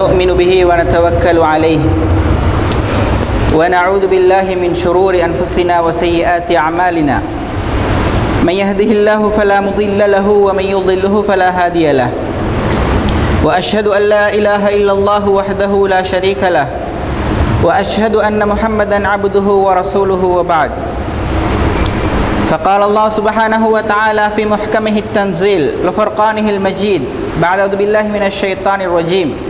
نؤمن به ونتوكل عليه. ونعوذ بالله من شرور أنفسنا وسيئات أعمالنا. من يهده الله فلا مضل له ومن يضله فلا هادي له. وأشهد أن لا إله إلا الله وحده لا شريك له. وأشهد أن محمدا عبده ورسوله وبعد. فقال الله سبحانه وتعالى في محكمه التنزيل وفرقانه المجيد بعد أعوذ بالله من الشيطان الرجيم.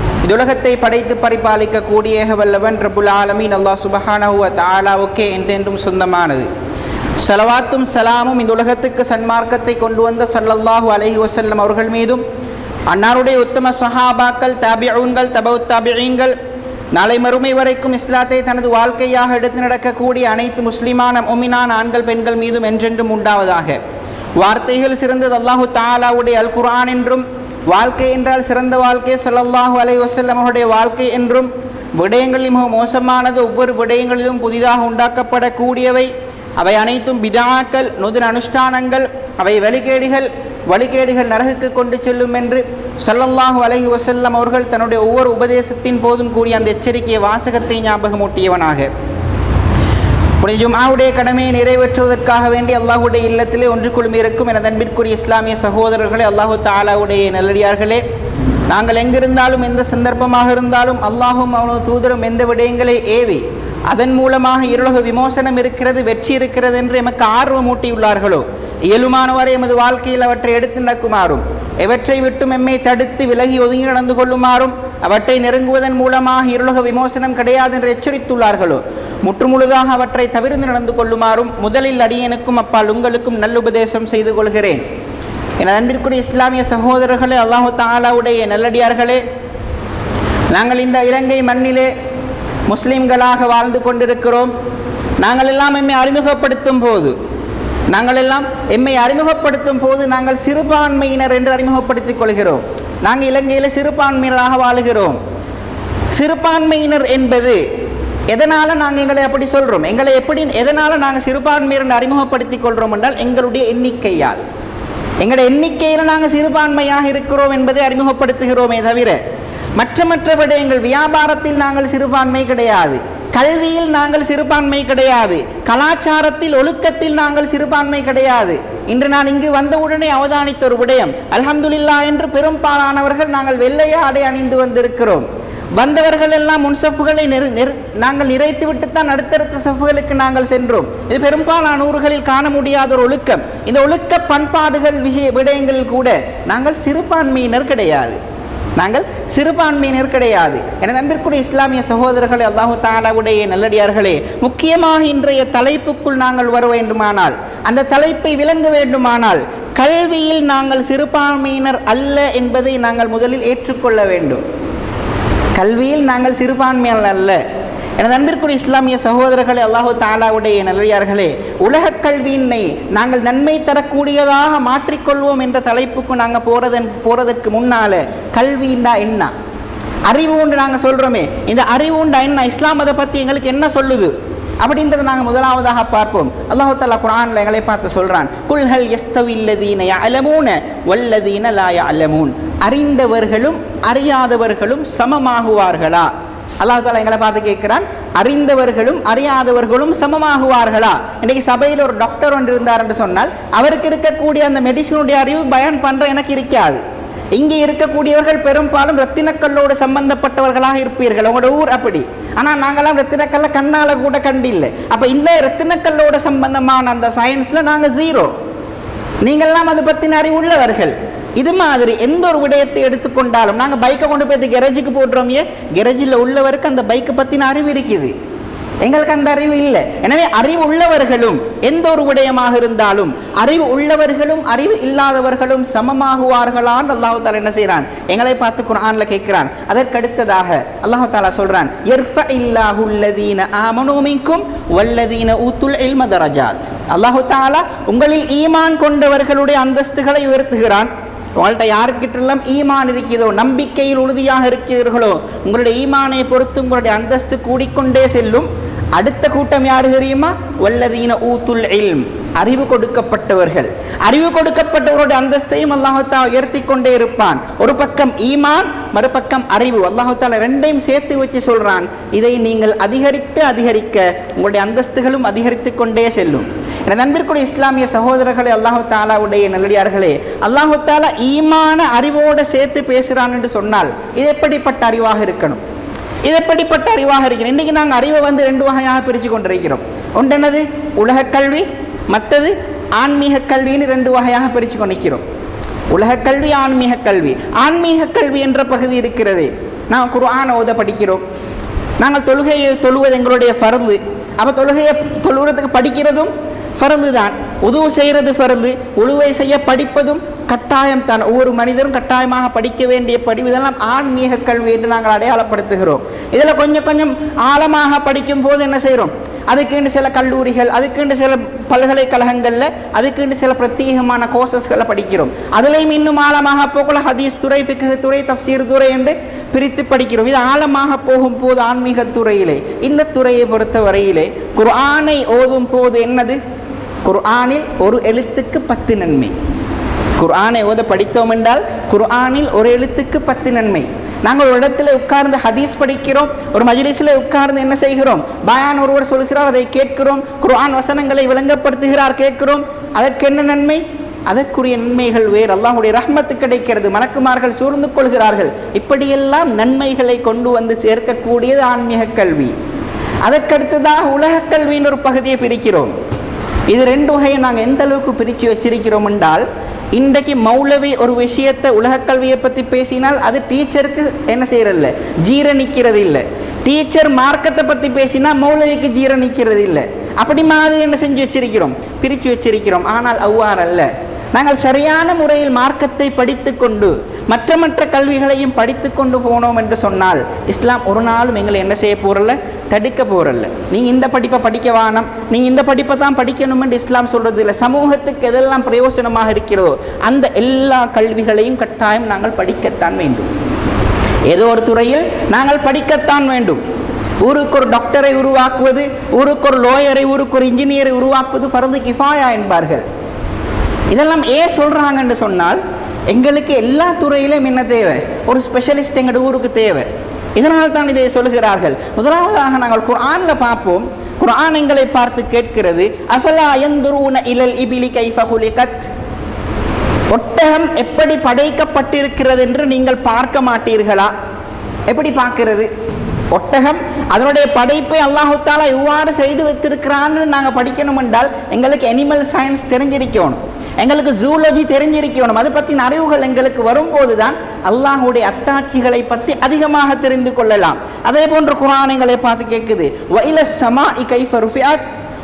இதுலகத்தை படைத்து பரிபாலிக்கக்கூடிய வல்லவன் ரபுல் ஆலமீன். அல்லாஹ் சுபஹானஹுவ தாலாவுக்கே என்றென்றும் சொந்தமானது. செலவாத்தும் சலாமும் இந்த உலகத்துக்கு சன்மார்க்கத்தை கொண்டு வந்த சல்லல்லாஹு அலஹி வசல்லம் அவர்கள் மீதும் அன்னாருடைய உத்தம சஹாபாக்கள் தாபியூன்கள் தபவு தாபியீன்கள் நாளை மறுமை வரைக்கும் இஸ்லாத்தை தனது வாழ்க்கையாக எடுத்து நடக்கக்கூடிய அனைத்து முஸ்லிமான ஒமினான் ஆண்கள் பெண்கள் மீதும் என்றென்றும் உண்டாவதாக. வார்த்தைகள் சிறந்தது அல்லாஹு தாலாவுடைய அல் குரான் என்றும் வாழ்க்கை என்றால் சிறந்த வாழ்க்கை. சல்லல்லாஹு அலை வசல்லம் அவருடைய வாழ்க்கை என்றும் விடயங்களில் மிக மோசமானது ஒவ்வொரு விடயங்களிலும் புதிதாக உண்டாக்கப்படக்கூடியவை. அவை அனைத்தும் பிதாக்கள் நுதின் அனுஷ்டானங்கள் அவை வழிகேடுகள் வழிகேடுகள் நரகுக்கு கொண்டு செல்லும் என்று சல்லல்லாஹு அலஹி வசல்லம் அவர்கள் தன்னுடைய ஒவ்வொரு உபதேசத்தின் போதும் கூறிய அந்த எச்சரிக்கை வாசகத்தை ஞாபகமூட்டியவனாக. உடைய ஜும்ஆவுடைய கடமையை நிறைவேற்றுவதற்காக வேண்டி அல்லாஹுடைய இல்லத்திலே ஒன்று குழுமி இருக்கும் எனது அன்பிற்குரிய இஸ்லாமிய சகோதரர்களே அல்லாஹு தாலாவுடைய நல்லடியார்களே. நாங்கள் எங்கிருந்தாலும் எந்த சந்தர்ப்பமாக இருந்தாலும் அல்லாஹும் அவனது தூதரும் எந்த விடயங்களை ஏவி அதன் மூலமாக இருளக விமோசனம் இருக்கிறது வெற்றி இருக்கிறது என்று எமக்கு ஆர்வம் ஊட்டியுள்ளார்களோ? இயலுமானவரை எமது வாழ்க்கையில் அவற்றை எடுத்து நடக்குமாறும் எவற்றை விட்டும் எம்மை தடுத்து விலகி ஒதுங்கி நடந்து கொள்ளுமாறும் அவற்றை நெருங்குவதன் மூலமாக இருளக விமோசனம் கிடையாது என்று எச்சரித்துள்ளார்களோ? முற்றுமுழுதாக அவற்றை தவிர்த்து நடந்து கொள்ளுமாறும் முதலில் அடியனுக்கும் அப்பால் உங்களுக்கும் நல்லுபதேசம் செய்து கொள்கிறேன். என அன்பிற்குரிய இஸ்லாமிய சகோதரர்களே அல்லாஹு தாலாவுடைய நல்லடியார்களே நாங்கள் இந்த இலங்கை மண்ணிலே முஸ்லீம்களாக வாழ்ந்து கொண்டிருக்கிறோம். நாங்கள் எல்லாம் எம்மை அறிமுகப்படுத்தும் போது நாங்கள் எல்லாம் எம்மை அறிமுகப்படுத்தும் போது நாங்கள் சிறுபான்மையினர் என்று அறிமுகப்படுத்திக் கொள்கிறோம். நாங்கள் இலங்கையில் சிறுபான்மையினராக வாழுகிறோம். சிறுபான்மையினர் என்பது எதனால் நாங்கள் எங்களை அப்படி சொல்கிறோம் எங்களை எப்படி எதனால் நாங்கள் சிறுபான்மையினர் அறிமுகப்படுத்திக் கொள்கிறோம் என்றால் எங்களுடைய எண்ணிக்கையால். எங்களுடைய எண்ணிக்கையில் நாங்கள் சிறுபான்மையாக இருக்கிறோம் என்பதை அறிமுகப்படுத்துகிறோமே தவிர மற்ற மற்ற விடயங்கள் வியாபாரத்தில் நாங்கள் சிறுபான்மை கிடையாது. கல்வியில் நாங்கள் சிறுபான்மை கிடையாது. கலாச்சாரத்தில் ஒழுக்கத்தில் நாங்கள் சிறுபான்மை கிடையாது. இன்று நான் இங்கு வந்தவுடனே அவதானித்த ஒரு விடயம். அல்ஹம்துலில்லா என்று பெரும்பாலானவர்கள் நாங்கள் வெள்ளைய ஆடை அணிந்து வந்திருக்கிறோம். வந்தவர்கள் எல்லாம் முன்சப்புகளை நாங்கள் நிறைத்து விட்டுத்தான் அடுத்தடுத்த சப்புகளுக்கு நாங்கள் சென்றோம். இது பெரும்பாலான ஊர்களில் காண முடியாத ஒரு ஒழுக்கம். இந்த ஒழுக்க பண்பாடுகள் விஷய விடயங்களில் கூட நாங்கள் சிறுபான்மையினர் கிடையாது. நாங்கள் சிறுபான்மையினர் கிடையாது எனது அன்பிற்குரிய இஸ்லாமிய சகோதரர்களே அல்லாஹு தாலாவுடைய நல்லடியார்களே முக்கியமாக இன்றைய தலைப்புக்குள் நாங்கள் வர வேண்டுமானால் அந்த தலைப்பை விளங்க வேண்டுமானால் கல்வியில் நாங்கள் சிறுபான்மையினர் அல்ல என்பதை நாங்கள் முதலில் ஏற்றுக்கொள்ள வேண்டும். கல்வியில் நாங்கள் சிறுபான்மையினர் அல்ல. எனது அன்பிற்குரிய இஸ்லாமிய சகோதரர்களே அல்லாஹு தாலாவுடைய நல்லடியார்களே உலக கல்வியினை நாங்கள் நன்மை தரக்கூடியதாக மாற்றிக்கொள்வோம் என்ற தலைப்புக்கு நாங்கள் போகிறதன் போகிறதற்கு முன்னால் கல்வின்னா என்ன? அறிவு உண்டு நாங்கள் சொல்கிறோமே இந்த அறிவு உண்டா என்ன? இஸ்லாம் அதை பற்றி எங்களுக்கு என்ன சொல்லுது? அப்படின்றத நாங்கள் முதலாவதாக பார்ப்போம். அல்லாஹு தாலா குரான்ல எங்களை பார்த்து சொல்கிறான் குல்ஹல் எஸ்தவில்லதீன அலமூன வல்லதீன லாய அலமூன் அறிந்தவர்களும் அறியாதவர்களும் சமமாகுவார்களா? அல்லாஹ் தாலா எங்களை பார்த்து கேட்கிறான். அறிந்தவர்களும் அறியாதவர்களும் சமமாகுவார்களா? இன்றைக்கு சபையில் ஒரு டாக்டர் ஒன்று இருந்தார் என்று சொன்னால் அவருக்கு இருக்கக்கூடிய அந்த மெடிசனுடைய அறிவு பயன் பண்ணுற எனக்கு இருக்காது. இங்கே இருக்கக்கூடியவர்கள் பெரும்பாலும் ரத்தினக்கல்லோடு சம்பந்தப்பட்டவர்களாக இருப்பீர்கள். உங்களோட ஊர் அப்படி. ஆனால் நாங்களாம் ரத்தினக்கல்ல கண்ணால் கூட கண்டில்லை. அப்போ இந்த ரத்தினக்கல்லோட சம்பந்தமான அந்த சயின்ஸில் நாங்கள் ஜீரோ நீங்கள்லாம் அதை பற்றின அறிவு உள்ளவர்கள். இது மாதிரி எந்த ஒரு விடயத்தை எடுத்துக்கொண்டாலும் நாங்கள் பைக்கை கொண்டு போய் கெரேஜுக்கு போடுறோம் கெரேஜில் உள்ளவருக்கு அந்த பைக்கை பற்றின அறிவு இருக்குது. எங்களுக்கு அந்த அறிவு இல்லை. எனவே அறிவு உள்ளவர்களும் எந்த ஒரு விடயமாக இருந்தாலும் அறிவு உள்ளவர்களும் அறிவு இல்லாதவர்களும் சமமாகுவார்களான் அல்லாஹு தாலா என்ன செய்கிறான் எங்களை பார்த்து குரான்ல கேட்கிறான். அதற்கடுத்ததாக அல்லாஹு தாலா சொல்றான் எர்ஃப இல்லாஹு அல்லதீன வல்லதீன ஊத்துல் அல்லாஹு தாலா உங்களில் ஈமான் கொண்டவர்களுடைய அந்தஸ்துகளை உயர்த்துகிறான். உங்கள்கிட்ட யாருக்கிட்டெல்லாம் ஈமான் இருக்கிறதோ நம்பிக்கையில் உறுதியாக இருக்கிறீர்களோ உங்களுடைய ஈமானை பொறுத்து உங்களுடைய அந்தஸ்து கூடிக்கொண்டே செல்லும். அடுத்த கூட்டம் யாரு தெரியுமா? வல்லதீன ஊத்துல் இல்ம். அறிவு கொடுக்கப்பட்டவர்கள். அறிவு கொடுக்கப்பட்டவருடைய அந்தஸ்தையும் அல்லாஹாலா உயர்த்தி கொண்டே இருப்பான். ஒரு பக்கம் ஈமான் மறுபக்கம் அறிவு. அல்லாஹாலா ரெண்டையும் சேர்த்து வச்சு சொல்றான் இதை நீங்கள் அதிகரித்து அதிகரிக்க உங்களுடைய அந்தஸ்துகளும் அதிகரித்து கொண்டே செல்லும். என நண்பிற்குரிய இஸ்லாமிய சகோதரர்களே அல்லாஹு தாலாவுடைய நல்லடியார்களே அல்லாஹு தாலா ஈமான அறிவோடு சேர்த்து பேசுகிறான் என்று சொன்னால் இது எப்படிப்பட்ட அறிவாக இருக்கணும்? இது எப்படிப்பட்ட அறிவாக இருக்கணும்? இன்றைக்கி நாங்கள் அறிவை வந்து ரெண்டு வகையாக பிரித்து கொண்டிருக்கிறோம். ஒன்றென்னது? உலகக் கல்வி மற்றது ஆன்மீக கல்வின்னு ரெண்டு வகையாக பிரித்து கொண்டிருக்கிறோம். உலகக் கல்வி ஆன்மீக கல்வி. ஆன்மீக கல்வி என்ற பகுதி இருக்கிறது. நாம் குர்ஆனை ஓத படிக்கிறோம். நாங்கள் தொழுகையை தொழுவது எங்களுடைய பருந்து அப்போ தொழுகையை தொழுகிறதுக்கு படிக்கிறதும் பருந்து தான். உதவு செய்கிறது பருந்து உழுவை செய்ய படிப்பதும் கட்டாயம் தான். ஒவ்வொரு மனிதரும் கட்டாயமாக படிக்க வேண்டிய படிவு இதெல்லாம் ஆன்மீக கல்வி என்று நாங்கள் அடையாளப்படுத்துகிறோம். இதில் கொஞ்சம் கொஞ்சம் ஆழமாக படிக்கும் போது என்ன செய்கிறோம்? அதுக்குன்னு சில கல்லூரிகள் அதுக்குன்னு சில பல்கலைக்கழகங்களில் அதுக்குன்னு சில பிரத்யேகமான கோர்சஸ்களை படிக்கிறோம். அதுலேயும் இன்னும் ஆழமாக போகல ஹதீஸ் துறை பிக்கு துறை தஃசீர் துறை என்று பிரித்து படிக்கிறோம். இது ஆழமாக போகும்போது ஆன்மீக துறையிலே இந்த துறையை பொறுத்த வரையிலே குர்ஆனை ஓதும் போது என்னது? குர்ஆனில் ஒரு எழுத்துக்கு பத்து நன்மை. குர்ஆனை ஓத படித்தோம் என்றால் குர்ஆனில் ஒரு எழுத்துக்கு பத்து நன்மை. நாங்கள் ஒரு இடத்துல உட்கார்ந்து ஹதீஸ் படிக்கிறோம் ஒரு மஜிலிஸில் உட்கார்ந்து என்ன செய்கிறோம்? பயான் ஒருவர் சொல்கிறார் அதை கேட்கிறோம் குர்ஆன் வசனங்களை விளங்கப்படுத்துகிறார் கேட்கிறோம். அதற்கு என்ன நன்மை? அதற்குரிய நன்மைகள் வேறு. அல்லாஹுடைய ரஹ்மத்து கிடைக்கிறது. மலக்குமார்கள் சூழ்ந்து கொள்கிறார்கள். இப்படியெல்லாம் நன்மைகளை கொண்டு வந்து சேர்க்கக்கூடியது ஆன்மீக கல்வி. அதற்கடுத்ததாக உலகக் கல்வியின் ஒரு பகுதியை பிரிக்கிறோம். இது ரெண்டு வகையை நாங்கள் எந்த அளவுக்கு பிரித்து வச்சிருக்கிறோம் என்றால் இன்றைக்கு மௌலவி ஒரு விஷயத்தை உலக கல்வியை பற்றி பேசினால் அது டீச்சருக்கு என்ன செய்யறதில்ல? ஜீரணிக்கிறது இல்லை டீச்சர் மார்க்கத்தை பற்றி பேசினா மௌலவிக்கு ஜீரணிக்கிறது இல்லை அப்படி மாதிரி என்ன செஞ்சு வச்சிருக்கிறோம்? பிரித்து வச்சிருக்கிறோம். ஆனால் அவ்வாறு அல்ல நாங்கள் சரியான முறையில் மார்க்கத்தை படித்து கொண்டு மற்ற மற்ற கல்விகளையும் படித்து கொண்டு போனோம் என்று சொன்னால் இஸ்லாம் ஒரு நாளும் எங்களை என்ன செய்ய போகிறல்ல தடுக்க போகிறல்ல நீங்கள் இந்த படிப்பை படிக்க வானம் நீங்கள் இந்த படிப்பை தான் படிக்கணும் என்று இஸ்லாம் சொல்கிறது இல்லை. சமூகத்துக்கு எதெல்லாம் பிரயோசனமாக இருக்கிறதோ அந்த எல்லா கல்விகளையும் கட்டாயம் நாங்கள் படிக்கத்தான் வேண்டும். ஏதோ ஒரு துறையில் நாங்கள் படிக்கத்தான் வேண்டும். ஊருக்கு ஒரு டாக்டரை உருவாக்குவது ஊருக்கு ஒரு லோயரை ஊருக்கு ஒரு இன்ஜினியரை உருவாக்குவது ஃபர்து கிஃபாயா என்பார்கள். இதெல்லாம் ஏன் சொல்கிறாங்கன்னு சொன்னால் எங்களுக்கு எல்லா துறையிலும் என்ன தேவை? ஒரு ஸ்பெஷலிஸ்ட் எங்கள் ஊருக்கு தேவை. இதனால் தான் இதை சொல்கிறார்கள் முதலாவதாக நாங்கள் குரானில் பார்ப்போம். குர்ஆன் எங்களை பார்த்து கேட்கிறது அஃபலா எந்துருன இலல் இபிலி கைஃபஹுலிகத் ஒட்டகம் எப்படி படைக்கப்பட்டிருக்கிறது என்று நீங்கள் பார்க்க மாட்டீர்களா? எப்படி பார்க்கிறது? ஒட்டகம் அதனுடைய படைப்பை அல்லாஹுத்தாலா இவ்வாறு செய்து வைத்திருக்கிறான்னு நாங்கள் படிக்கணும் என்றால் எங்களுக்கு அனிமல் சயின்ஸ் தெரிஞ்சிருக்கணும். எங்களுக்கு ஜூலஜி தெரிஞ்சிருக்கணும். அதை பற்றின அறிவுகள் எங்களுக்கு வரும்போது தான் அல்லாஹுடைய அத்தாட்சிகளை பற்றி அதிகமாக தெரிந்து கொள்ளலாம். அதே போன்று குரானங்களை பார்த்து கேட்குது. வைல சமா இ கைஃப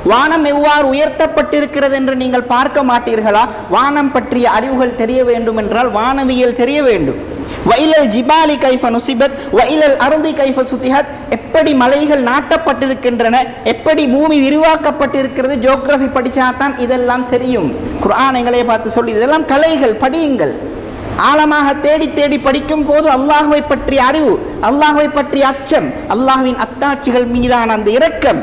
வானம் எவ்வாறு உயர்த்தப்பட்டிருக்கிறது என்று நீங்கள் பார்க்க மாட்டீர்களா? வானம் பற்றிய அறிவுகள் தெரிய வேண்டும் என்றால் வானவியல் தெரிய வேண்டும். வைலல் ஜிபாலி கைஃப நுசிபத் வைலல் அருந்தி கைஃப சுத்திஹத் எப்படி மலைகள் நாட்டப்பட்டிருக்கின்றன எப்படி பூமி விரிவாக்கப்பட்டிருக்கிறது ஜியோகிரபி படித்தா தான் இதெல்லாம் தெரியும். குரான் எங்களை பார்த்து சொல்லி இதெல்லாம் கலைகள் படியுங்கள். ஆழமாக தேடி தேடி படிக்கும் போது அல்லாஹுவை பற்றிய அறிவு அல்லாஹுவை பற்றிய அச்சம் அல்லாஹ்வின் அத்தாட்சிகள் மீதான அந்த இரக்கம்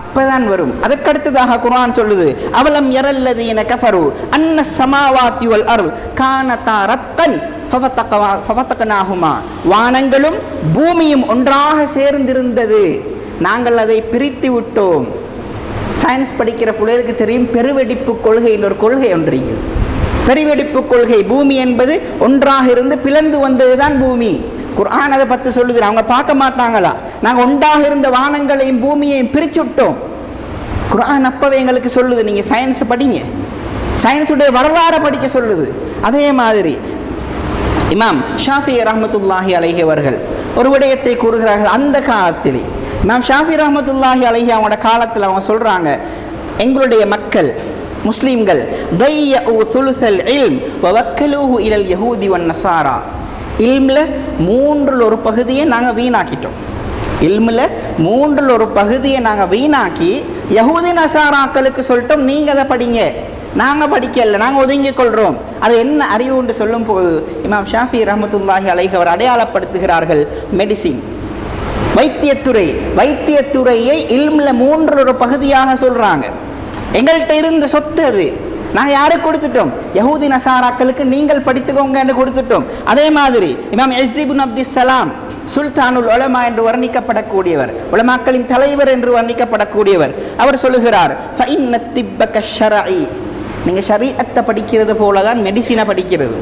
அப்பதான் வரும். அதற்கடுத்ததாக குரான் சொல்லுது அவலம் யரல்லதீன கஃபரு அன்ன சமாவாத்தி வல் அருள் கானதா ரத்தன் ஃபவத்தக்கனாகுமா வானங்களும் பூமியும் ஒன்றாக சேர்ந்திருந்தது. நாங்கள் அதை பிரித்து விட்டோம். சயின்ஸ் படிக்கிற பிள்ளைகளுக்கு தெரியும் பெருவெடிப்பு கொள்கைன்னு ஒரு கொள்கை ஒன்று பெருவெடிப்பு கொள்கை பூமி என்பது ஒன்றாக இருந்து பிளந்து வந்ததுதான் பூமி. குரான் அதை பற்றி சொல்லுது அவங்க பார்க்க மாட்டாங்களா? நாங்கள் ஒன்றாக இருந்த வானங்களையும் பூமியையும் பிரிச்சு விட்டோம். குரான் அப்பவே எங்களுக்கு சொல்லுது நீங்கள் சயின்ஸ் படிங்க. சயின்ஸுடைய வரலாறை படிக்க சொல்லுது. அதே மாதிரி இமாம் ஷாஃபி ரஹமத்துல்லாஹி அலஹி அவர்கள் ஒரு விடயத்தை கூறுகிறார்கள் அந்த காலத்திலே. இமாம் ஷாஃபி ரஹமத்துல்லாஹி அலஹி அவங்களோட காலத்தில் அவங்க சொல்கிறாங்க எங்களுடைய மக்கள் முஸ்லீம்கள் தையஉ சுலுசல் இலல் யஹூதி வன் நசாரா. இல்மில் மூன்றில் ஒரு பகுதியை நாங்கள் வீணாக்கிட்டோம். இல்மில் மூன்றில் ஒரு பகுதியை நாங்கள் வீணாக்கி யகூதி நசாராக்களுக்கு சொல்லிட்டோம் நீங்கள் அதை படிங்க. நாங்கள் படிக்கல நாங்கள் ஒதுங்கிக் கொள்கிறோம் அது என்ன அறிவு என்று சொல்லும் போது இமாம் ஷாஃபி ரஹமத்துல்லாஹி அலைஹி அவர் அடையாளப்படுத்துகிறார்கள் மெடிசின் வைத்தியத்துறை. வைத்தியத்துறையை இல்மில் மூன்றில் ஒரு பகுதியாக சொல்கிறாங்க எங்கள்கிட்ட இருந்த சொத்து அது. நாங்கள் யாருக்கு கொடுத்துட்டோம்? யஹூதி நசாராக்களுக்கு நீங்கள் படித்துக்கோங்கன்னு கொடுத்துட்டோம். அதே மாதிரி இமாம் எஸ்ஸிபுன் அப்தி சலாம் சுல்தானுல் உலமா என்று வர்ணிக்கப்படக்கூடியவர் உலமாக்களின் தலைவர் என்று வர்ணிக்கப்படக்கூடியவர். அவர் சொல்லுகிறார் நீங்கள் ஷரீஅத்தை படிக்கிறது போல தான் மெடிசினை படிக்கிறது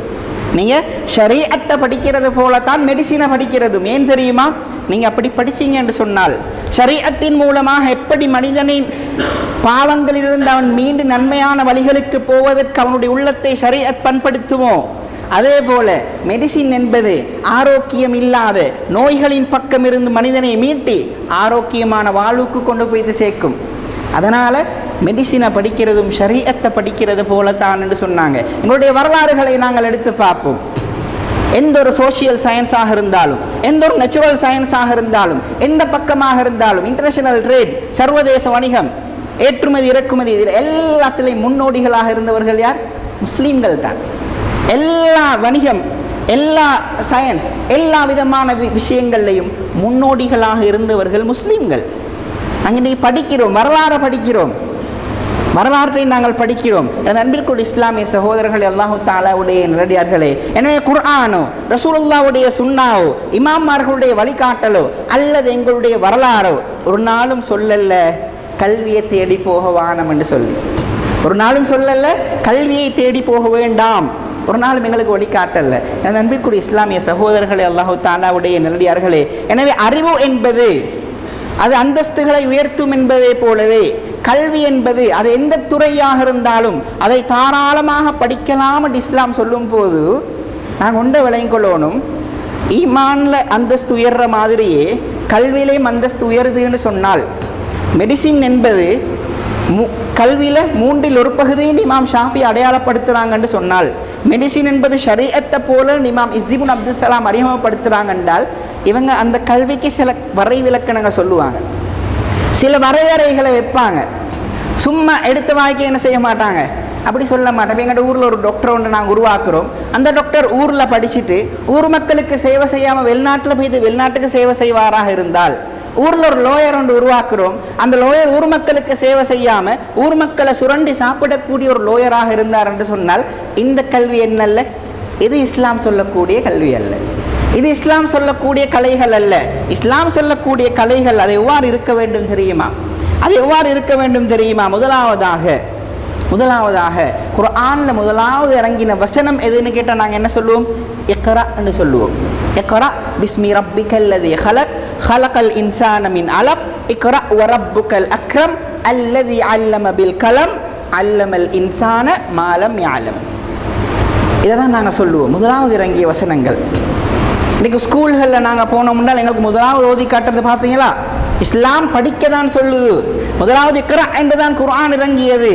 நீங்கள் ஷரீஅத்தை படிக்கிறது போல தான் மெடிசினை படிக்கிறது ஏன் தெரியுமா? நீங்கள் அப்படி படிச்சீங்க என்று சொன்னால் ஷரீஅத்தின் மூலமாக எப்படி மனிதனின் பாவங்களிலிருந்து அவன் மீண்டும் நன்மையான வழிகளுக்கு போவதற்கு அவனுடைய உள்ளத்தை ஷரீஅத் பண்படுத்துமோ? அதே போல மெடிசின் என்பது ஆரோக்கியம் இல்லாத நோய்களின் பக்கம் இருந்து மனிதனை மீட்டி ஆரோக்கியமான வாழ்வுக்கு கொண்டு போய் சேர்க்கும். அதனால் மெடிசினை படிக்கிறதும் ஷரீஅத்தை படிக்கிறது போல தான் என்று சொன்னாங்க. எங்களுடைய வரலாறுகளை நாங்கள் எடுத்து பார்ப்போம். எந்த ஒரு சோஷியல் சயின்ஸாக இருந்தாலும் எந்த ஒரு நேச்சுரல் சயின்ஸாக இருந்தாலும் எந்த பக்கமாக இருந்தாலும் இன்டர்நேஷனல் ட்ரேட் சர்வதேச வணிகம் ஏற்றுமதி இறக்குமதி இதில் எல்லாத்திலையும் முன்னோடிகளாக இருந்தவர்கள் யார்? முஸ்லீம்கள் தான். எல்லா வணிகம் எல்லா சயின்ஸ் எல்லா விதமான வி- விஷயங்கள்லையும் முன்னோடிகளாக இருந்தவர்கள் முஸ்லீம்கள். அங்கே இன்னைக்கு படிக்கிறோம் வரலாறு படிக்கிறோம். வரலாற்றை நாங்கள் படிக்கிறோம். எனது அன்பிற்குள் இஸ்லாமிய சகோதரர்கள் அல்லாஹு தாலாவுடைய நிலடியார்களே. எனவே குர்ஆனோ ரசூலுல்லாவுடைய சுண்ணாவோ இமாமார்களுடைய வழிகாட்டலோ அல்லது எங்களுடைய வரலாறோ ஒரு நாளும் சொல்லல்ல கல்வியை தேடி போக வானம் என்று சொல்லி. ஒரு நாளும் சொல்லல்ல கல்வியை தேடி போக வேண்டாம். ஒரு நாளும் எங்களுக்கு வழிகாட்டல்ல. எனது அன்பிற்குரிய இஸ்லாமிய சகோதரர்களே அல்லாஹு தாலாவுடைய நிலடியார்களே. எனவே அறிவு என்பது அது அந்தஸ்துகளை உயர்த்தும் என்பதை போலவே கல்வி என்பது அது எந்த துறையாக இருந்தாலும் அதை தாராளமாக படிக்கலாம் இஸ்லாம் சொல்லும் போது நான் உண்ட விளங்கிக் ஈமான்ல அந்தஸ்து உயர்ற மாதிரியே கல்வியிலேயும் அந்தஸ்து உயருதுன்னு சொன்னால் மெடிசின் என்பது மு கல்வியில் மூன்றில் ஒரு பகுதியை இமாம் ஷாஃபி அடையாளப்படுத்துகிறாங்கன்னு சொன்னால் மெடிசின் என்பது ஷரீயத்தை போல இமாம் இசிபுன் அப்துல் சலாம் அறிமுகப்படுத்துகிறாங்க என்றால் இவங்க அந்த கல்விக்கு சில வரை விளக்கணங்கள் சொல்லுவாங்க. சில வரையறைகளை வைப்பாங்க. சும்மா எடுத்த வாய்க்கு என்ன செய்ய மாட்டாங்க? அப்படி சொல்ல மாட்டேன் எங்கள்கிட்ட ஊரில் ஒரு டாக்டர் ஒன்று நாங்கள் உருவாக்குறோம். அந்த டாக்டர் ஊரில் படிச்சுட்டு ஊர் மக்களுக்கு சேவை செய்யாமல் வெளிநாட்டில் போய் வெளிநாட்டுக்கு சேவை செய்வாராக இருந்தால் ஊரில் ஒரு லோயர் ஒன்று உருவாக்குறோம். அந்த லோயர் ஊர் மக்களுக்கு சேவை செய்யாமல் ஊர் மக்களை சுரண்டி சாப்பிடக்கூடிய ஒரு லோயராக இருந்தார் என்று சொன்னால் இந்த கல்வி என்னல்ல? இது இஸ்லாம் சொல்லக்கூடிய கல்வி அல்ல. இது இஸ்லாம் சொல்லக்கூடிய கலைகள் அல்ல. இஸ்லாம் சொல்லக்கூடிய கலைகள் அது எவ்வாறு இருக்க வேண்டும் தெரியுமா? அது எவ்வாறு இருக்க வேண்டும் தெரியுமா? முதலாவதாக முதலாவதாக குரானில் முதலாவது இறங்கின வசனம் எதுன்னு கேட்டால் நாங்கள் என்ன சொல்லுவோம்? எக்கரா என்று சொல்லுவோம். எக்கரா பிஸ்மி ரப்பிக்கல்லதி ஹலக் ஹலகல் இன்சானமின் அலப் அலக் இக்ரா வரப்புக்கல் அக்ரம் அல்லது அல்லம பில் கலம் அல்லமல் இன்சான மாலம் யாலம் இதை தான் நாங்கள் சொல்லுவோம். முதலாவது இறங்கிய வசனங்கள். இன்னைக்கு ஸ்கூல்களில் நாங்கள் போனோம்னால் எங்களுக்கு முதலாவது ஓதி காட்டுறது பார்த்தீங்களா? இஸ்லாம் படிக்க தான் சொல்லுது. முதலாவது இக்ரா என்று தான் குர்ஆன் இறங்கியது.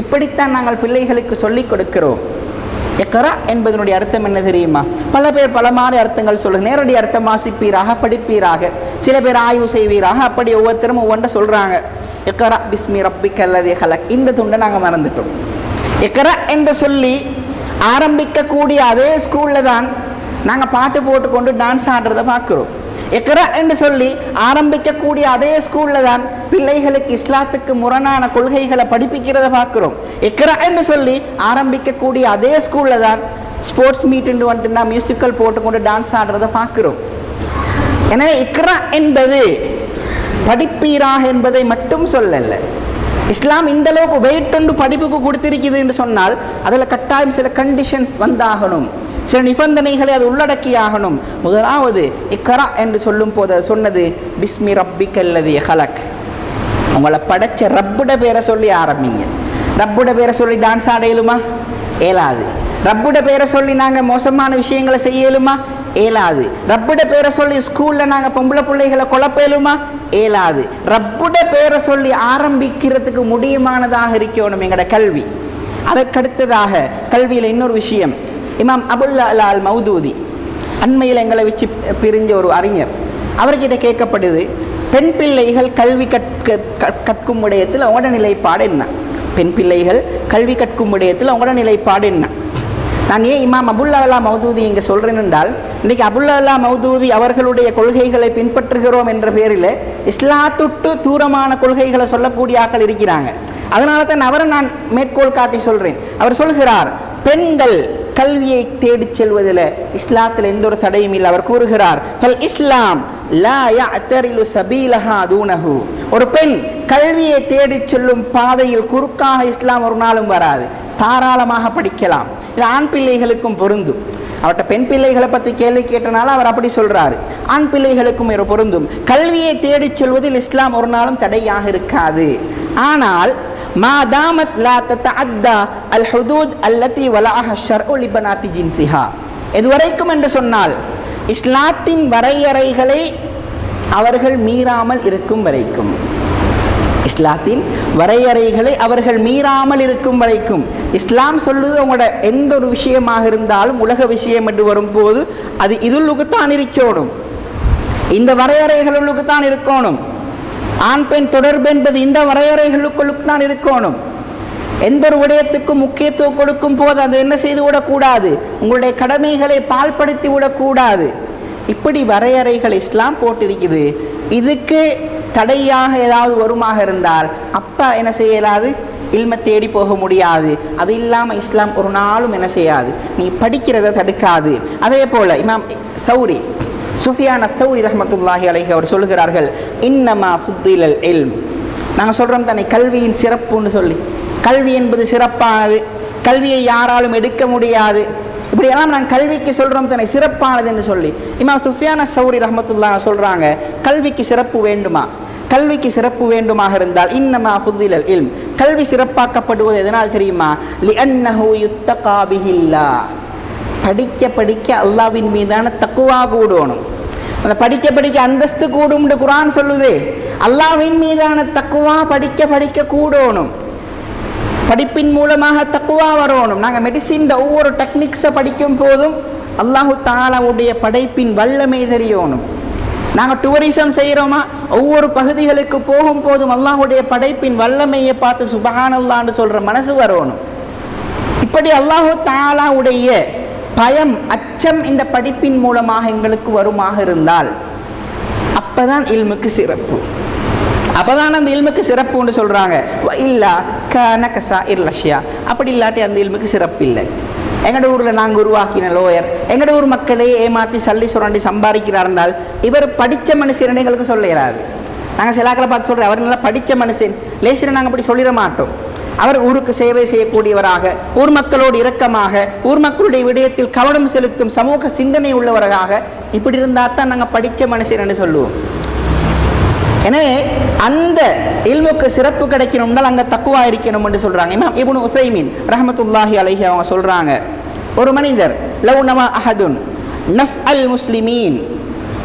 இப்படித்தான் நாங்கள் பிள்ளைகளுக்கு சொல்லிக் கொடுக்கிறோம். இக்ரா என்பதனுடைய அர்த்தம் என்ன தெரியுமா? பல பேர் பல மாதிரி அர்த்தங்கள் சொல்லுங்க. நேரடி அர்த்தம் வாசிப்பீராக படிப்பீராக. சில பேர் ஆய்வு செய்வீராக. அப்படி ஒவ்வொருத்தரும் ஒவ்வொன்றை சொல்கிறாங்க இக்ரா பிஸ்மி ரப்பி கல்லதே ஹலக். இந்த துண்டை நாங்கள் மறந்துட்டோம். இக்ரா என்று சொல்லி ஆரம்பிக்கக்கூடிய அதே ஸ்கூலில் தான் நாங்கள் பாட்டு போட்டுக்கொண்டு டான்ஸ் ஆடுறதை பார்க்குறோம். எக்ரா என்று சொல்லி ஆரம்பிக்கக்கூடிய அதே ஸ்கூலில் தான் பிள்ளைகளுக்கு இஸ்லாத்துக்கு முரணான கொள்கைகளை படிப்பிக்கிறத பார்க்குறோம். எக்ரா என்று சொல்லி ஆரம்பிக்கக்கூடிய அதே ஸ்கூலில் தான் ஸ்போர்ட்ஸ் மீட்டுன்னு வந்துட்டுனா மியூசிக்கல் போட்டுக்கொண்டு டான்ஸ் ஆடுறத பார்க்குறோம். எனவே இக்ரா என்பது படிப்பீராக என்பதை மட்டும் சொல்லலை இஸ்லாம் இந்த அளவுக்கு வெயிட் ஒன்று படிப்புக்கு கொடுத்திருக்குது என்று சொன்னால் அதில் கட்டாயம் சில கண்டிஷன்ஸ் வந்தாகணும். சில நிபந்தனைகளை அது உள்ளடக்கியாகணும். முதலாவது இக்கரா என்று சொல்லும் போது அது சொன்னது பிஸ்மி ரப்பிக்கல்லதி ஹலக். உங்களை படைச்ச ரப்புட பேரை சொல்லி ஆரம்பிங்க. ரப்புட பேரை சொல்லி டான்ஸ் ஆட இயலுமா? ஏலாது ரப்புட பேரை சொல்லி நாங்கள் மோசமான விஷயங்களை செய்ய இயலுமா? ஏலாது ரப்புட பேரை சொல்லி ஸ்கூலில் நாங்கள் பொம்பளை பிள்ளைகளை குழப்பேலுமா ஏலாது ரப்புட பேரை சொல்லி ஆரம்பிக்கிறதுக்கு முடியுமானதாக இருக்கணும் எங்களோட கல்வி. அதற்கடுத்ததாக கல்வியில் இன்னொரு விஷயம். இமாம் அபுல்லா அல் மௌதூதி அண்மையில் எங்களை வச்சு பிரிஞ்ச ஒரு அறிஞர் அவர்கிட்ட கேட்கப்படுது பெண் பிள்ளைகள் கல்வி கற்க கற்கும் விடயத்தில் அவங்களோட நிலைப்பாடு என்ன பெண் பிள்ளைகள் கல்வி கற்கும் விடயத்தில் அவங்களோட நிலைப்பாடு என்ன நான் ஏன் இமாம் அபுல்லா அல்லா மௌதூதி இங்கே சொல்கிறேன் என்றால் இன்றைக்கி அபுல்லா அல்லா மௌதூதி அவர்களுடைய கொள்கைகளை பின்பற்றுகிறோம் என்ற பேரில் இஸ்லாத்துட்டு தூரமான கொள்கைகளை சொல்லக்கூடிய ஆக்கள் இருக்கிறாங்க அதனால தான் அவரை நான் மேற்கோள் காட்டி சொல்கிறேன் அவர் சொல்கிறார் பெண்கள் கல்வியை தேடிச் செல்வதில் இஸ்லாத்தில் எந்த ஒரு தடையும் இல்லை. அவர் கூறுகிறார் ஃபல் இஸ்லாம் ஒரு பெண் கல்வியை தேடி செல்லும் பாதையில் குறுக்காக இஸ்லாம் ஒரு நாளும் வராது. தாராளமாக படிக்கலாம். இது ஆண் பிள்ளைகளுக்கும் பொருந்தும். அவர்கிட்ட பெண் பிள்ளைகளை பற்றி கேள்வி கேட்டனால அவர் அப்படி சொல்றாரு. ஆண் பிள்ளைகளுக்கும் பொருந்தும். கல்வியை தேடிச் செல்வதில் இஸ்லாம் ஒரு நாளும் தடையாக இருக்காது. ஆனால் ما دامت لا تتعدى الحدود التي وضعها الشرع لبنات جنسها இதுவரைக்கும் என்று சொன்னால் இஸ்லாத்தின் வரையறைகளை அவர்கள் மீறாமல் இருக்கும் வரைக்கும் இஸ்லாத்தின் வரையறைகளை அவர்கள் மீறாமல் இருக்கும் வரைக்கும் இஸ்லாம் சொல்லுது உங்களோட எந்த ஒரு விஷயமாக இருந்தாலும் உலக விஷயம் என்று வரும்போது அது இதுள்ளுக்கு தான் இருக்கணும் இந்த வரையறைகளுக்கு தான் இருக்கணும் ஆண் பெண் தொடர்பு என்பது இந்த வரையறைகளுக்குள்ளுக்கு தான் இருக்கணும். எந்த ஒரு விடயத்துக்கும் முக்கியத்துவம் கொடுக்கும் போது அது என்ன செய்து விடக்கூடாது? உங்களுடைய கடமைகளை பால்படுத்தி விடக்கூடாது. இப்படி வரையறைகள் இஸ்லாம் போட்டிருக்குது. இதுக்கு தடையாக ஏதாவது வருமாக இருந்தால் அப்பா என்ன செய்யலாது? இல்மை தேடி போக முடியாது. அது இல்லாமல் இஸ்லாம் ஒரு நாளும் என்ன செய்யாது? நீ படிக்கிறத தடுக்காது. அதே போல் இமாம் சௌரி சுஃபியான தௌரி ரஹமத்துல்லாஹி அலைஹி அவர் சொல்லுகிறார்கள் இன்னமா ஃபுத்திலல் இல்ம். நாங்கள் சொல்கிறோம் தானே கல்வியின் சிறப்புன்னு சொல்லி. கல்வி என்பது சிறப்பானது கல்வியை யாராலும் எடுக்க முடியாது. இப்படியெல்லாம் நாங்கள் கல்விக்கு சொல்கிறோம் தானே சிறப்பானதுன்னு சொல்லி. இம்மா சுஃபியான சௌரி ரஹமத்துல்லா சொல்கிறாங்க கல்விக்கு சிறப்பு வேண்டுமா? கல்விக்கு சிறப்பு வேண்டுமாக இருந்தால் இன்னமா ஃபுத்திலல் இல்ம். கல்வி சிறப்பாக்கப்படுவது எதனால் தெரியுமா? லி அன்னஹு யுத்தகா படிக்க படிக்க அல்லாவின் மீதான தக்குவா கூடணும். அந்த படிக்க படிக்க அந்தஸ்து கூடும்னு குரான் சொல்லுது. அல்லாவின் மீதான தக்குவா படிக்க படிக்க கூடணும். படிப்பின் மூலமாக தக்குவா வரணும். நாங்கள் மெடிசின் ஒவ்வொரு டெக்னிக்ஸை படிக்கும் போதும் அல்லாஹு தாலாவுடைய படைப்பின் வல்லமை தெரியணும். நாங்கள் டூரிசம் செய்கிறோமா ஒவ்வொரு பகுதிகளுக்கு போகும் போதும் அல்லாஹுடைய படைப்பின் வல்லமையை பார்த்து சுபகானல்லான்னு சொல்கிற மனசு வரணும். இப்படி அல்லாஹு தாலாவுடைய பயம் அச்சம் இந்த படிப்பின் மூலமாக எங்களுக்கு வருமாக இருந்தால் அப்பதான் இல்முக்கு சிறப்பு. அப்பதான் அந்த இல்முக்கு சிறப்புன்னு சொல்றாங்க. இல்லா கன கசா இர்லஷ்யா. அப்படி இல்லாட்டி அந்த இல்முக்கு சிறப்பு இல்லை எங்கட ஊரில் நாங்கள் உருவாக்கின லோயர் எங்கட ஊர் மக்களே ஏமாற்றி சல்லி சுரண்டி சம்பாதிக்கிறார் என்றால் இவர் படித்த மனுஷன் எங்களுக்கு சொல்ல இயலாது நாங்கள் சிலாக்களை பார்த்து சொல்கிறோம் அவர் நல்லா படித்த மனுஷன். லேசில் நாங்கள் அப்படி சொல்லிட மாட்டோம். அவர் ஊருக்கு சேவை செய்யக்கூடியவராக ஊர் மக்களோடு இரக்கமாக ஊர் மக்களுடைய விடயத்தில் கவனம் செலுத்தும் சமூக சிந்தனை உள்ளவராக இப்படி இருந்தால் தான் நாங்கள் படித்த மனுஷன் சொல்லுவோம். எனவே அந்த இல்முக்கு சிறப்பு கிடைக்கணும்னால் அங்கே தக்குவா இருக்கணும் என்று சொல்கிறாங்க இமாம் இபுன் உசைமின் ரஹமத்துல்லாஹி அலஹி அவங்க சொல்கிறாங்க ஒரு மனிதர் லவ் நமா அஹதுன் நஃப் அல் முஸ்லிமீன்.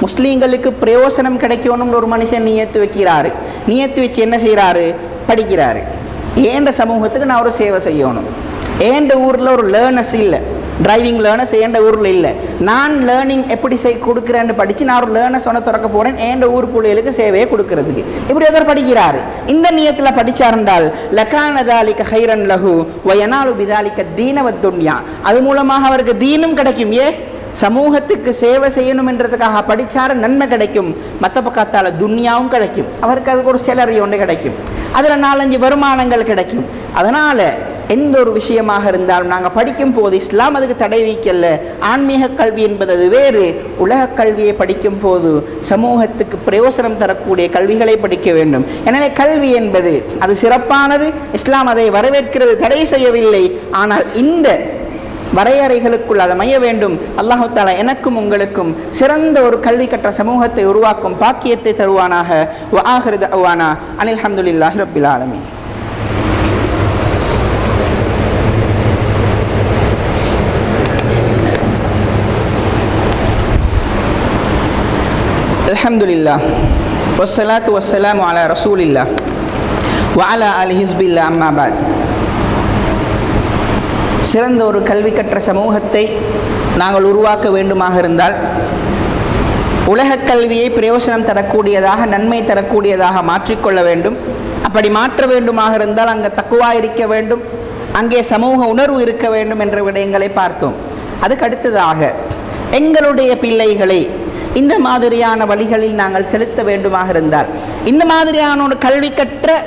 முஸ்லீம்களுக்கு பிரயோசனம் கிடைக்கணும்னு ஒரு மனுஷன் நியத்து வைக்கிறாரு. நியத்து வச்சு என்ன செய்கிறாரு படிக்கிறாரு. ஏண்ட சமூகத்துக்கு நான் ஒரு சேவை செய்யணும்? ஏண்ட ஊரில் ஒரு லேர்னஸ் இல்லை. டிரைவிங் லேர்னஸ் ஏண்ட ஊரில் இல்லை. நான் லேர்னிங் எப்படி செய் கொடுக்குறேன்னு படித்து நான் ஒரு லேர்னஸ் ஒன்று திறக்க போகிறேன் ஏண்ட ஊர் பிள்ளைகளுக்கு சேவையை கொடுக்கறதுக்கு. இப்படி ஒருத்தர் படிக்கிறாரு. இந்த நியத்தில் படித்தார்ந்தால் லக்கானதாலிக்க ஹைரன் லகு வயனாலு பிதாலிக்க தீனவத் துன்யா. அது மூலமாக அவருக்கு தீனும் கிடைக்கும். ஏ? சமூகத்துக்கு சேவை செய்யணும் என்றதுக்காக படித்தார நன்மை கிடைக்கும். மற்ற பக்கத்தால் துன்யாவும் கிடைக்கும். அவருக்கு அதுக்கு ஒரு சேலரி ஒன்று கிடைக்கும். அதில் நாலஞ்சு வருமானங்கள் கிடைக்கும். அதனால் எந்த ஒரு விஷயமாக இருந்தாலும் நாங்கள் படிக்கும் போது இஸ்லாம் அதுக்கு தடை வைக்கல. ஆன்மீக கல்வி என்பது அது வேறு. உலக கல்வியை படிக்கும் போது சமூகத்துக்கு பிரயோசனம் தரக்கூடிய தரக்கூடிய கல்விகளை படிக்க வேண்டும். எனவே கல்வி என்பது அது சிறப்பானது. இஸ்லாம் அதை வரவேற்கிறது தடை செய்யவில்லை. ஆனால் இந்த வரையறைகளுக்குள் அதை மைய வேண்டும். அல்லாஹு தாலா எனக்கும் உங்களுக்கும் சிறந்த ஒரு கல்வி கற்ற சமூகத்தை உருவாக்கும் பாக்கியத்தை தருவானாக. ஆகிறது அவ்வானா அனில் ஹம்துலில்லாஹி ரப்பில் ஆலமி அலமதுல்லா வசலாத்து வசலாம் அலா ரசூலில்லாஹ். வஅலா அலி ஹிஸ்பில்லா அம்மா சிறந்த ஒரு கல்வி கற்ற சமூகத்தை நாங்கள் உருவாக்க வேண்டுமாக இருந்தால் உலகக் கல்வியை பிரயோசனம் தரக்கூடியதாக நன்மை தரக்கூடியதாக மாற்றிக்கொள்ள வேண்டும். அப்படி மாற்ற வேண்டுமாக இருந்தால் அங்கே தக்குவா இருக்க வேண்டும். அங்கே சமூக உணர்வு இருக்க வேண்டும் என்ற விடயங்களை பார்த்தோம். அதுக்கு அடுத்ததாக எங்களுடைய பிள்ளைகளை இந்த மாதிரியான வழிகளில் நாங்கள் செலுத்த வேண்டுமாக இருந்தால் இந்த மாதிரியான ஒரு கல்வி கற்ற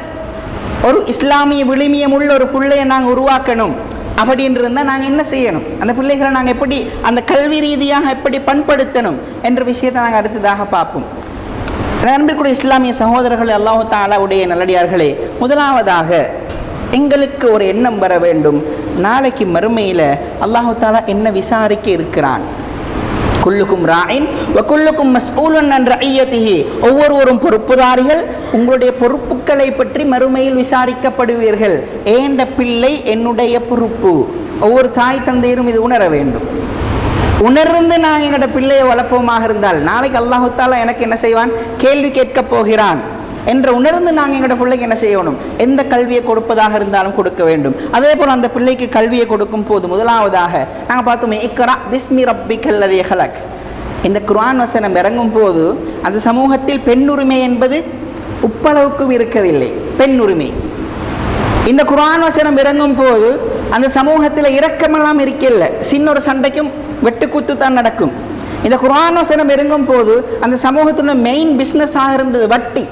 ஒரு இஸ்லாமிய விழுமியம் உள்ள ஒரு பிள்ளையை நாங்கள் உருவாக்கணும். அப்படின்னு இருந்தால் நாங்கள் என்ன செய்யணும்? அந்த பிள்ளைகளை நாங்கள் எப்படி அந்த கல்வி ரீதியாக எப்படி பண்படுத்தணும் என்ற விஷயத்தை நாங்கள் அடுத்ததாக பார்ப்போம். அன்பிற்குரிய இஸ்லாமிய சகோதரர்கள் அல்லாஹு தாலாவுடைய நல்லடியார்களே முதலாவதாக எங்களுக்கு ஒரு எண்ணம் வர வேண்டும். நாளைக்கு மறுமையில் அல்லாஹு தாலா என்ன விசாரிக்க இருக்கிறான்? குல்லுக்கும் ராயின் வக்குல்லுக்கும் மஸ்ஊலன் என்ற ஒவ்வொருவரும் பொறுப்புதாரிகள் உங்களுடைய பொறுப்புகளை பற்றி மறுமையில் விசாரிக்கப்படுவீர்கள். ஏண்ட பிள்ளை என்னுடைய பொறுப்பு? ஒவ்வொரு தாய் தந்தையரும் இது உணர வேண்டும். உணர்ந்து நான் எங்களோட பிள்ளையை வளர்ப்போமாக இருந்தால் நாளைக்கு அல்லாஹுத்தாலா எனக்கு என்ன செய்வான்? கேள்வி கேட்கப் போகிறான். என்ற உணர்ந்து நாங்கள் எங்களோட பிள்ளைக்கு என்ன செய்யணும்? எந்த கல்வியை கொடுப்பதாக இருந்தாலும் கொடுக்க வேண்டும். அதே போல் அந்த பிள்ளைக்கு கல்வியை கொடுக்கும் போது முதலாவதாக நாங்கள் பார்த்தோமே இக்கரா பிஸ்மி ரப்பி கல்லதே ஹலக். இந்த குர்ஆன் வசனம் இறங்கும் போது அந்த சமூகத்தில் பெண்ணுரிமை என்பது உப்பளவுக்கும் இருக்கவில்லை. பெண் உரிமை இந்த குர்ஆன் வசனம் இறங்கும் போது அந்த சமூகத்தில் இரக்கமெல்லாம் இருக்கல. சின்ன ஒரு சண்டைக்கும் வெட்டுக்குத்து தான் நடக்கும். இந்த குர்ஆன் வசனம் இறங்கும் போது அந்த சமூகத்தினுடைய மெயின் பிஸ்னஸாக இருந்தது வட்டி.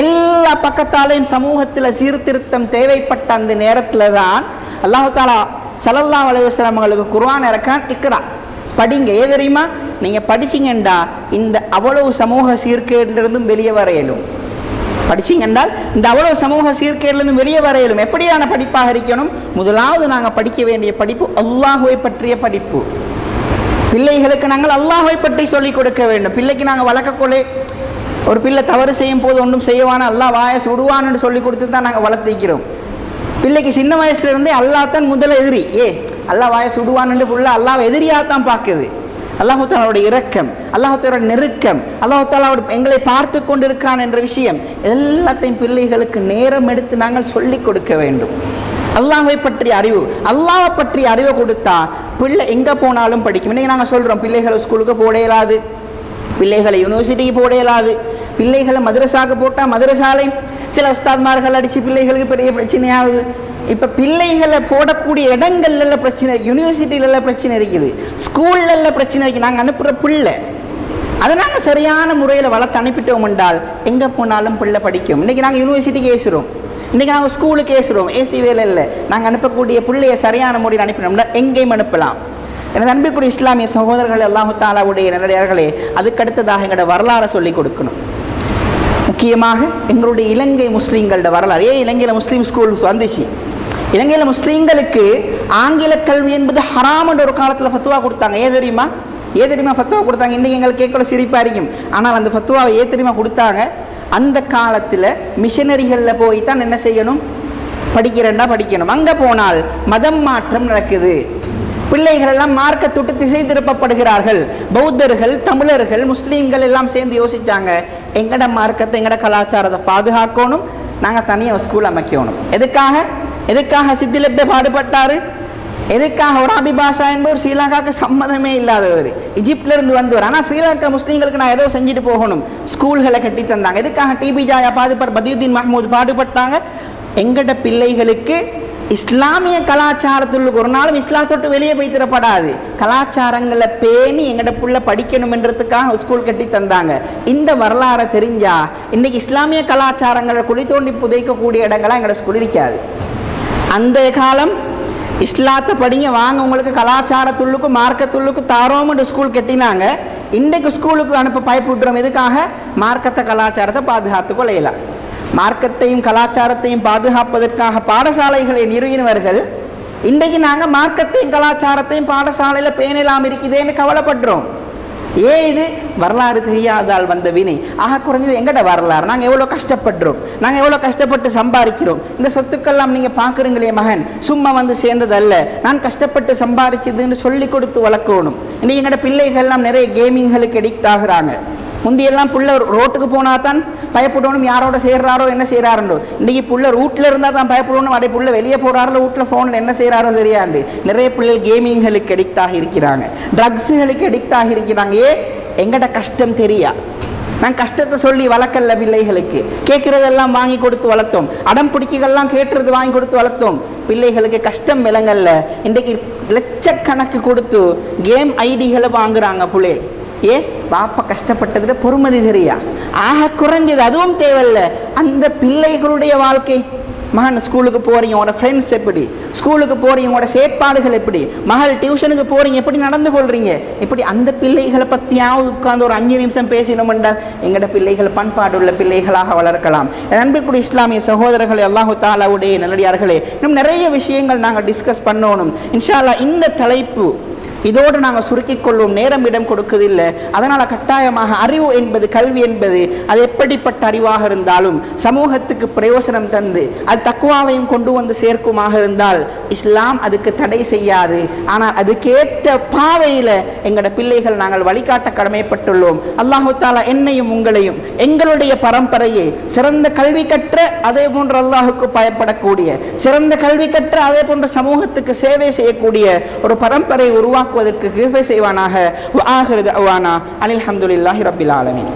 எல்லா பக்கத்தாலையும் சமூகத்தில் சீர்திருத்தம் தேவைப்பட்ட அந்த நேரத்தில் தான் அல்லாஹு தாலா சலல்லா அலைவசலம் அவங்களுக்கு இறக்கான் இக்ரா படிங்க. ஏன் தெரியுமா? நீங்கள் படிச்சிங்கண்டா இந்த அவ்வளவு சமூக சீர்கேடிலிருந்தும் வெளியே வர இயலும். இந்த அவ்வளவு சமூக சீர்கேட்டிலிருந்து வெளியே வர இயலும். எப்படியான படிப்பாக இருக்கணும்? முதலாவது நாங்கள் படிக்க வேண்டிய படிப்பு அல்லாஹுவை பற்றிய படிப்பு. பிள்ளைகளுக்கு நாங்கள் அல்லாஹை பற்றி சொல்லிக் கொடுக்க வேண்டும். பிள்ளைக்கு நாங்கள் வளர்க்கக்கொள்ளே ஒரு பிள்ளை தவறு செய்யும் போது ஒன்றும் செய்வான? அல்லாஹ் வாயை சுடுவான்னு சொல்லி கொடுத்து தான் நாங்கள் வளர்த்திக்கிறோம் பிள்ளைக்கு சின்ன வயசுலேருந்தே அல்லாஹ் தான் முதல்ல எதிரி. ஏ அல்லாஹ் வாயை சுடுவான்னு புள்ள அல்லாஹ் எதிரியாக தான் பார்க்குது. அல்லாஹாலாவோட இரக்கம் அல்லாஹு நெருக்கம் அல்லாஹாலாவோட எங்களை பார்த்து கொண்டிருக்கிறான் என்ற விஷயம் எல்லாத்தையும் பிள்ளைகளுக்கு நேரம் எடுத்து நாங்கள் சொல்லிக் கொடுக்க வேண்டும். அல்லாஹை பற்றிய அறிவு அல்லாஹை பற்றிய அறிவை கொடுத்தா பிள்ளை எங்கே போனாலும் படிக்கும். இன்னைக்கு நாங்கள் சொல்கிறோம் பிள்ளைகளை ஸ்கூலுக்கு போட இயலாது. பிள்ளைகளை யூனிவர்சிட்டிக்கு போட இயலாது. பிள்ளைகளை மதரசாக்கு போட்டால் மதரசாலை சில உஸ்தாத்மார்கள் அடித்து பிள்ளைகளுக்கு பெரிய பிரச்சனையாகுது. இப்போ பிள்ளைகளை போடக்கூடிய இடங்கள்ல பிரச்சனை யூனிவர்சிட்டியில பிரச்சனை இருக்குது. ஸ்கூல்ல பிரச்சனை இருக்குது நாங்கள் அனுப்புகிற பிள்ளை. அதை நாங்கள் சரியான முறையில் வளர்த்து அனுப்பிட்டோம் என்றால் எங்கே போனாலும் பிள்ளை படிக்கும். இன்றைக்கி நாங்கள் யூனிவர்சிட்டிக்கு ஏசுகிறோம் இன்றைக்கி நாங்கள் ஸ்கூலுக்கு ஏசுகிறோம் ஏசி வேலை இல்லை. நாங்கள் அனுப்பக்கூடிய பிள்ளையை சரியான முறையில் அனுப்பினோம்னா எங்கேயும் அனுப்பலாம். எனது அன்பிற்குரிய இஸ்லாமிய சகோதரர்கள் அல்லாஹு தாலாவுடைய நல்லடியார்களே அதுக்கடுத்ததாக எங்களோட வரலாறை சொல்லிக் கொடுக்கணும். முக்கியமாக எங்களுடைய இலங்கை முஸ்லீம்களோட வரலாறு. ஏன் இலங்கையில் முஸ்லீம் ஸ்கூல்ஸ் வந்துச்சு? இலங்கையில் முஸ்லீம்களுக்கு ஆங்கில கல்வி என்பது ஹராமன்ற ஒரு காலத்தில் ஃபத்துவா கொடுத்தாங்க. ஏன் தெரியுமா? ஏன் தெரியுமா ஃபத்துவா கொடுத்தாங்க? இன்றைக்கி எங்களுக்கு கேட்கல சிரிப்பாக இருக்கும் ஆனால் அந்த ஃபத்துவாவை ஏன் தெரியுமா கொடுத்தாங்க? அந்த காலத்தில் மிஷனரிகளில் போய் தான் என்ன செய்யணும்? படிக்கிறேன்னா படிக்கணும். அங்கே போனால் மதம் மாற்றம் நடக்குது. பிள்ளைகள் எல்லாம் மார்க்கத்துட்டு திசை திருப்பப்படுகிறார்கள். பௌத்தர்கள் தமிழர்கள் முஸ்லீம்கள் எல்லாம் சேர்ந்து யோசிச்சாங்க எங்கட மார்க்கத்தை எங்கட கலாச்சாரத்தை பாதுகாக்கணும் நாங்கள் தனியாக ஸ்கூல் அமைக்கணும். எதுக்காக? எதுக்காக சித்திலப்பே பாடுபட்டார்? எதுக்காக ஒரு அபிபாஷா என்பவர் ஸ்ரீலங்காவுக்கு சம்மதமே இல்லாதவர். இருந்து வந்தவர். ஆனால் ஸ்ரீலங்கா முஸ்லீம்களுக்கு நான் ஏதோ செஞ்சுட்டு போகணும். ஸ்கூல்களை கட்டி தந்தாங்க. எதுக்காக டிபி ஜாயா பாதுபட் பதியுதீன் மஹமூத் பாடுபட்டாங்க? எங்கட பிள்ளைகளுக்கு இஸ்லாமிய கலாச்சாரத்தில் ஒரு நாளும் இஸ்லாத்தொட்டு வெளியே போய் தரப்படாது கலாச்சாரங்களை பேணி எங்கட புள்ள படிக்கணுமென்றதுக்காக ஸ்கூல் கட்டி தந்தாங்க. இந்த வரலாறை தெரிஞ்சா இன்னைக்கு இஸ்லாமிய கலாச்சாரங்களை குழி தோண்டி புதைக்கக்கூடிய இடங்கள்லாம் எங்களோட ஸ்கூல் இருக்காது. அந்த காலம் இஸ்லாத்தை படிங்க வாங்க உங்களுக்கு கலாச்சாரத்துள்ளுக்கு மார்க்கத்துள்ளுக்கு தாரோம்னு ஸ்கூல் கட்டினாங்க. இன்றைக்கு ஸ்கூலுக்கு அனுப்ப பயப்பு விட்டுறோம். எதுக்காக? மார்க்கத்தை கலாச்சாரத்தை பாதுகாத்து கொள்ளையலாம் மார்க்கத்தையும் கலாச்சாரத்தையும் பாதுகாப்பதற்காக பாடசாலைகளை நிறுவினவர்கள் இன்றைக்கு நாங்கள் மார்க்கத்தையும் கலாச்சாரத்தையும் பாடசாலையில் பேணலாம் இருக்குதேன்னு கவலைப்படுறோம். ஏன் இது? வரலாறு தெரியாதால் வந்த வினை. ஆக குறைஞ்சது எங்கட வரலாறு? நாங்கள் எவ்வளோ கஷ்டப்படுறோம்? நாங்கள் எவ்வளோ கஷ்டப்பட்டு சம்பாதிக்கிறோம்? இந்த சொத்துக்கெல்லாம் நீங்கள் பார்க்குறீங்களே மகன் சும்மா வந்து சேர்ந்ததல்ல. நான் கஷ்டப்பட்டு சம்பாதிச்சதுன்னு சொல்லி கொடுத்து வளர்க்கணும். இன்னைக்கு எங்கட பிள்ளைகள்லாம் நிறைய கேமிங்களுக்கு எடிக்ட் ஆகுறாங்க. முந்தியெல்லாம் பிள்ளை ரோட்டுக்கு போனால் தான் பயப்படணும் யாரோட சேர்றாரோ என்ன செய்கிறாரோ இன்றைக்கி புள்ள ரூட்டில் இருந்தால் தான் பயப்படணும் அடே புள்ள வெளியே போகிறாரில் வீட்டில் ஃபோனில் என்ன செய்கிறாரோ தெரியாது நிறைய பிள்ளைகள் கேமிங்களுக்கு அடிக்ட் ஆகி இருக்கிறாங்க. ட்ரக்ஸுகளுக்கு அடிக்ட் ஆகி இருக்கிறாங்க. ஏ எங்கட கஷ்டம் தெரியா? நான் கஷ்டத்தை சொல்லி வளர்க்கல பிள்ளைகளுக்கு. கேட்குறதெல்லாம் வாங்கி கொடுத்து வளர்த்தோம். அடம் பிடிக்கெல்லாம் கேட்டுறது வாங்கி கொடுத்து வளர்த்தோம். பிள்ளைகளுக்கு கஷ்டம் விலங்கல்ல இன்றைக்கு லட்சக்கணக்கு கொடுத்து கேம் ஐடிகளை வாங்குறாங்க பிள்ளை ஏ? பாப்பா கஷ்டப்பட்டதுட பொறுமதி தெரியா ஆக குறைஞ்சது அதுவும் தேவையில்ல. அந்த பிள்ளைகளுடைய வாழ்க்கை. மகன் ஸ்கூலுக்கு போறீங்க உங்களோட ஃப்ரெண்ட்ஸ் எப்படி? ஸ்கூலுக்கு போறீங்க உங்களோட செயற்பாடுகள் எப்படி? மகள் டியூஷனுக்கு போறீங்க எப்படி நடந்து கொள்றீங்க? இப்படி அந்த பிள்ளைகளை பற்றியாவது உட்காந்து ஒரு அஞ்சு நிமிஷம் பேசினோம் என்றால் எங்களோட பிள்ளைகள் பண்பாடுள்ள பிள்ளைகளாக வளர்க்கலாம். என் இஸ்லாமிய சகோதரர்கள் அல்லாஹு தாலாவுடைய நல்லடியார்களே இன்னும் நிறைய விஷயங்கள் நாங்கள் டிஸ்கஸ் பண்ணணும். இன்ஷால்லா இந்த தலைப்பு இதோடு நாங்கள் சுருக்கிக் கொள்வோம். நேரம் இடம் கொடுக்கதில்லை அதனால் கட்டாயமாக அறிவு என்பது கல்வி என்பது அது எப்படிப்பட்ட அறிவாக இருந்தாலும் சமூகத்துக்கு பிரயோசனம் தந்து அது தக்குவாவையும் கொண்டு வந்து சேர்க்குமாக இருந்தால் இஸ்லாம் அதுக்கு தடை செய்யாது. ஆனால் அதுக்கேற்ற பாதையில் எங்களோட பிள்ளைகள் நாங்கள் வழிகாட்ட கடமைப்பட்டுள்ளோம். அல்லாஹு தாலா என்னையும் உங்களையும் எங்களுடைய பரம்பரையை சிறந்த கல்வி கற்ற அதே போன்ற அல்லாஹுக்கு பயப்படக்கூடிய சிறந்த கல்வி கற்ற அதே போன்ற சமூகத்துக்கு சேவை செய்யக்கூடிய ஒரு பரம்பரை உருவாக்குவதற்கு கிருபை செய்வானாக ஆகிறது அவானா அனில் அஹமதுல்லாஹி ரபில் ஆலமீன்